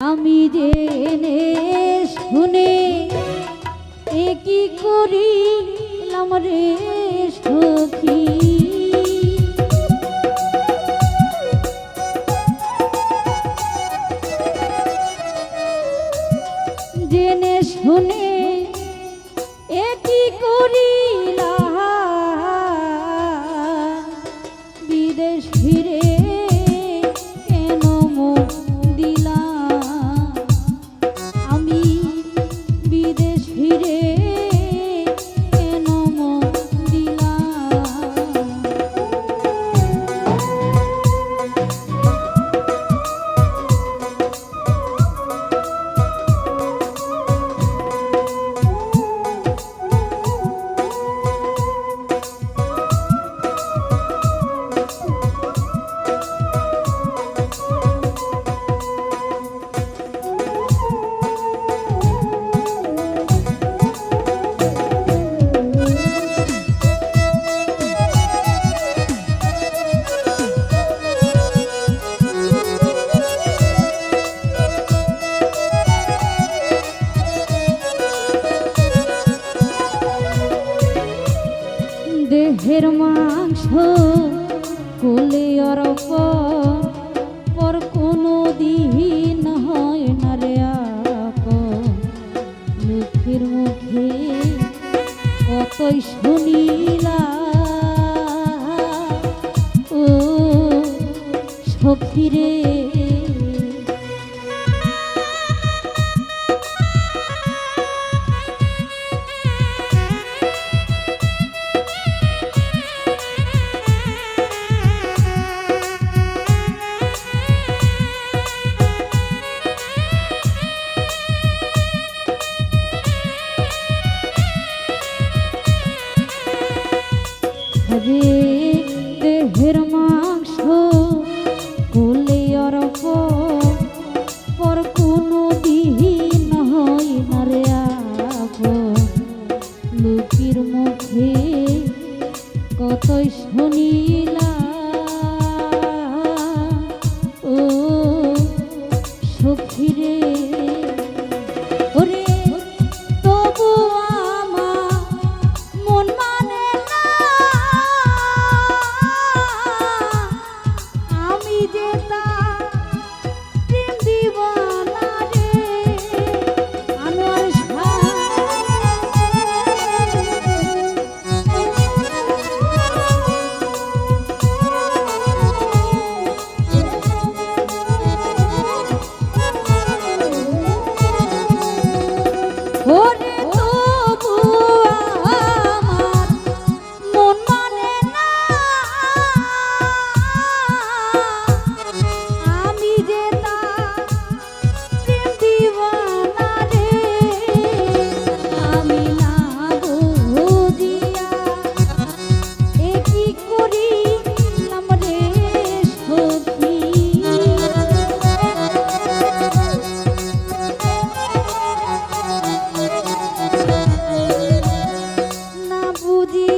আমি জেনে শুনে এ কি আমার রে সখী?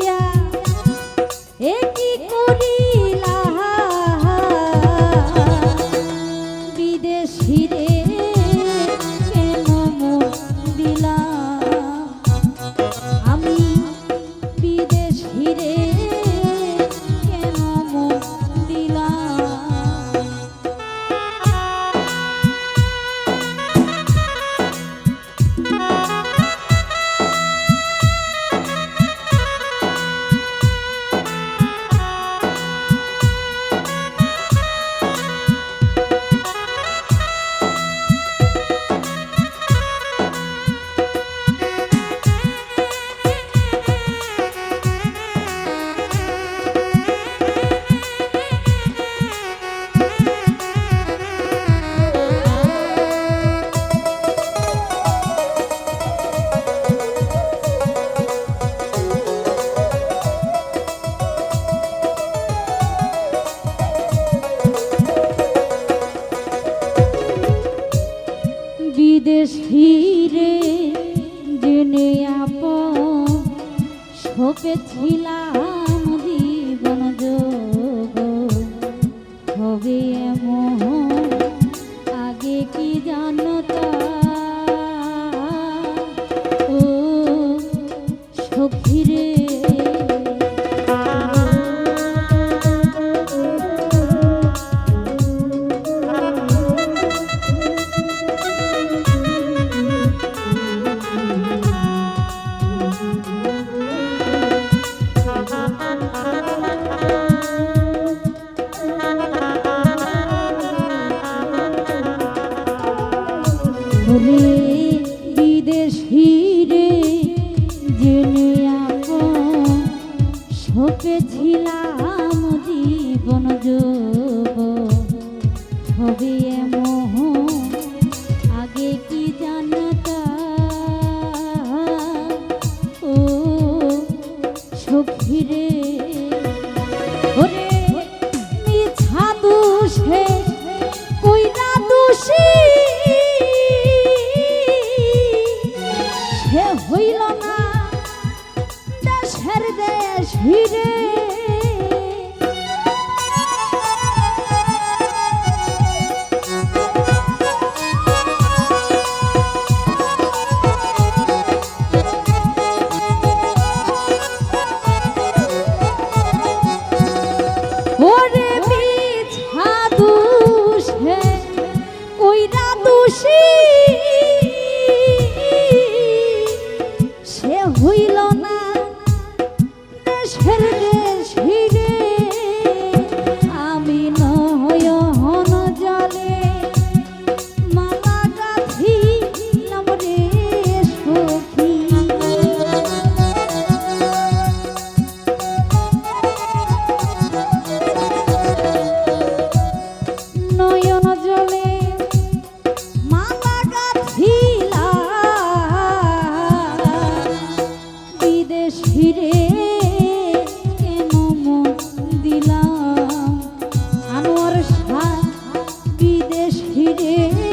Yeah. দেশ ফিরে জেনে আপ সপেছিলাম ধীরে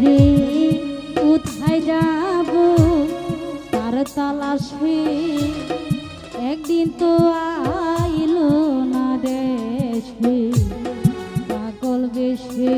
রে কোথায় যাব? তার তালাশে একদিন তো আইলো না দেশে পাগল বেশে